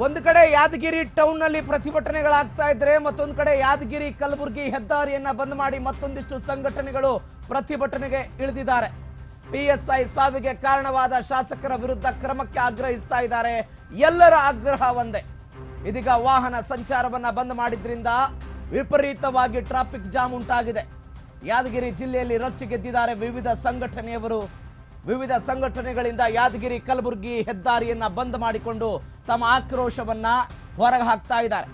ಒಂದು ಕಡೆ ಯಾದಗಿರಿ ಟೌನ್ನಲ್ಲಿ ಪ್ರತಿಭಟನೆಗಳಾಗ್ತಾ ಇದ್ರೆ, ಮತ್ತೊಂದು ಕಡೆ ಯಾದಗಿರಿ ಕಲಬುರಗಿ ಹೆದ್ದಾರಿಯನ್ನ ಬಂದ್ ಮಾಡಿ ಮತ್ತೊಂದಿಷ್ಟು ಸಂಘಟನೆಗಳು ಪ್ರತಿಭಟನೆಗೆ ಇಳಿದಿದ್ದಾರೆ. ಪಿಎಸ್ಐ ಸಾವಿಗೆ ಕಾರಣವಾದ ಶಾಸಕರ ವಿರುದ್ಧ ಕ್ರಮಕ್ಕೆ ಆಗ್ರಹಿಸ್ತಾ ಇದ್ದಾರೆ. ಎಲ್ಲರ ಆಗ್ರಹ ಒಂದೇ. ಇದೀಗ ವಾಹನ ಸಂಚಾರವನ್ನ ಬಂದ್ ಮಾಡಿದ್ರಿಂದ ವಿಪರೀತವಾಗಿ ಟ್ರಾಫಿಕ್ ಜಾಮ್ ಉಂಟಾಗಿದೆ. ಯಾದಗಿರಿ ಜಿಲ್ಲೆಯಲ್ಲಿ ರೊಚ್ಚಿಗೆದ್ದಿದ್ದಾರೆ ವಿವಿಧ ಸಂಘಟನೆಯವರು. ವಿವಿಧ ಸಂಘಟನೆಗಳಿಂದ ಯಾದಗಿರಿ, ಕಲಬುರಗಿ ಹೆದ್ದಾರಿಯನ್ನ ಬಂದ್ ಮಾಡಿಕೊಂಡು ತಮ್ಮ ಆಕ್ರೋಶವನ್ನ ಹೊರಗೆ ಹಾಕ್ತಾ ಇದ್ದಾರೆ.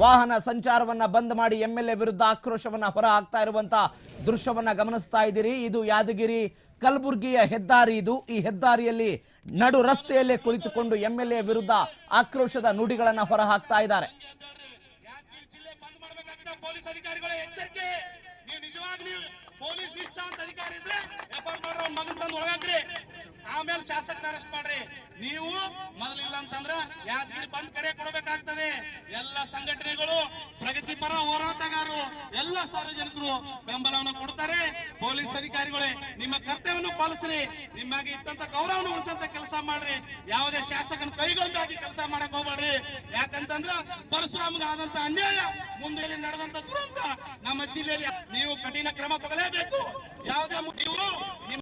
ವಾಹನ ಸಂಚಾರವನ್ನ ಬಂದ್ ಮಾಡಿ ಎಂ ಎಲ್ ಎ ವಿರುದ್ಧ ಆಕ್ರೋಶವನ್ನ ಹೊರ ಹಾಕ್ತಾ ಇರುವಂತಹ ದೃಶ್ಯವನ್ನ ಗಮನಿಸ್ತಾ ಇದ್ದೀರಿ. ಇದು ಯಾದಗಿರಿ, ಕಲಬುರಗಿಯ ಹೆದ್ದಾರಿ ಇದು. ಈ ಹೆದ್ದಾರಿಯಲ್ಲಿ ನಡು ರಸ್ತೆಯಲ್ಲೇ ಕುಳಿತುಕೊಂಡು ಎಂ ಎಲ್ ಎ ವಿರುದ್ಧ ಆಕ್ರೋಶದ ನುಡಿಗಳನ್ನ ಹೊರ ಹಾಕ್ತಾ ಇದ್ದಾರೆ. ಪೊಲೀಸ್ ನಿಷ್ಠಾಂತ ಅಧಿಕಾರಿ ಇದ್ರೆ ಆರ್ ಮಾಡ್ರಿ ಮಗನ್ ತಂದು ಒಳಗಾಕ್ರಿ. ಆಮೇಲೆ ಶಾಸಕನ ಅರೆಸ್ಟ್ ಮಾಡ್ರಿ. ನೀವು ಮೊದಲಿಲ್ಲ ಅಂತಂದ್ರ ಯಾದಗಿರಿ ಬಂದ್ ಕರೆ ಕೊಡಬೇಕಾಗ್ತದೆ. ಎಲ್ಲ ಸಂಘಟನೆಗಳು ಪ್ರಗತಿಪರ ಹೋರಾಟಗಾರರು, ಎಲ್ಲ ಸಾರ್ವಜನಿಕರು ಬೆಂಬಲವನ್ನು ಕೊಡ್ತಾರೆ. ಪೊಲೀಸ್ ಅಧಿಕಾರಿಗಳೇ, ನಿಮ್ಮ ಕರ್ತವ್ಯವನ್ನು ಪಾಲಿಸ್ರಿ. ನಿಮಗೆ ಇಟ್ಟಂತ ಗೌರವವನ್ನು ಉಳಿಸಂತ ಕೆಲಸ ಮಾಡ್ರಿ. ಯಾವುದೇ ಶಾಸಕನ ಕೈಗೊಂಡಾಗಿ ಕೆಲಸ ಮಾಡಕ್ ಹೋಗ್ಬೇಡ್ರಿ. ಯಾಕಂತಂದ್ರ ಪರಶುರಾಮ್ಗೆ ಆದಂತ ಅನ್ಯಾಯ ಮುಂದೆ ನಡೆದಂತ ದುರಂತ ನಮ್ಮ ಜಿಲ್ಲೆಯಲ್ಲಿ ನೀವು ಕಠಿಣ ಕ್ರಮ ತಗೊಳ್ಳೇಬೇಕು. ಯಾವುದೇ ನೀವು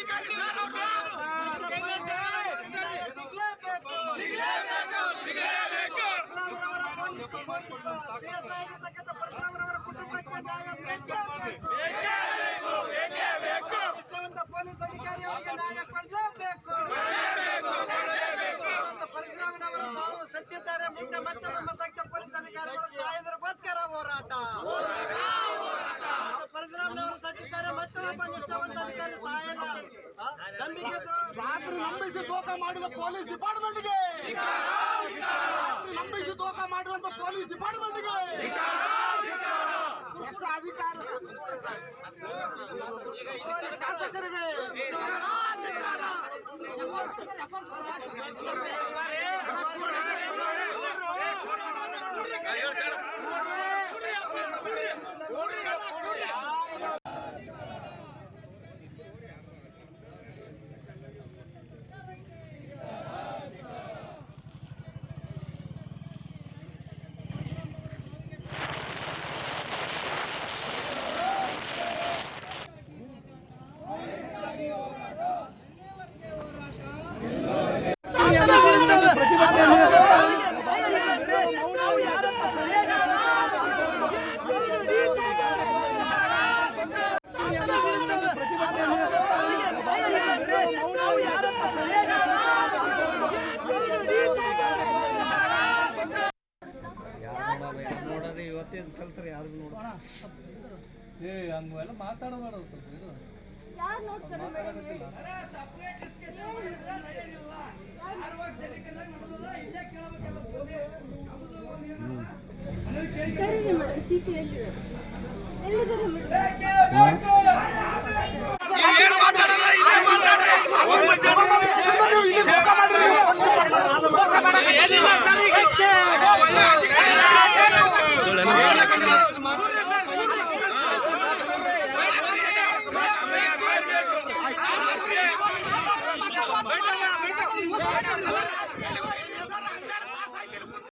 ಪೊಲೀಸ್ ರಾತ್ರಿ ನಂಬಿಸಿ ತೋಕ ಮಾಡಿದ ಪೊಲೀಸ್ ಡಿಪಾರ್ಟ್ಮೆಂಟ್ ಡಿಪಾರ್ಟ್ಮೆಂಟ್ಗೆ ನಂಬಿಸಿ ತೋಕ ಮಾಡಿದಂತ ಪೊಲೀಸ್ ಡಿಪಾರ್ಟ್ಮೆಂಟ್ಗೆ. ಎಷ್ಟು ಅಧಿಕಾರ. ಶಾಸಕರಿಗೆ. ನೋಡ್ರಿ ಇವತ್ತೇನು ಕಲ್ತ್ರಿ ಯಾರು ನೋಡೋಣ ಏ ಹಂಗೆಲ್ಲ ಮಾತಾಡಬೇಡ ಸ್ವಲ್ಪ ಇದು ಮೇಡಮ್ ಕರೀರಿ ಮೇಡಮ್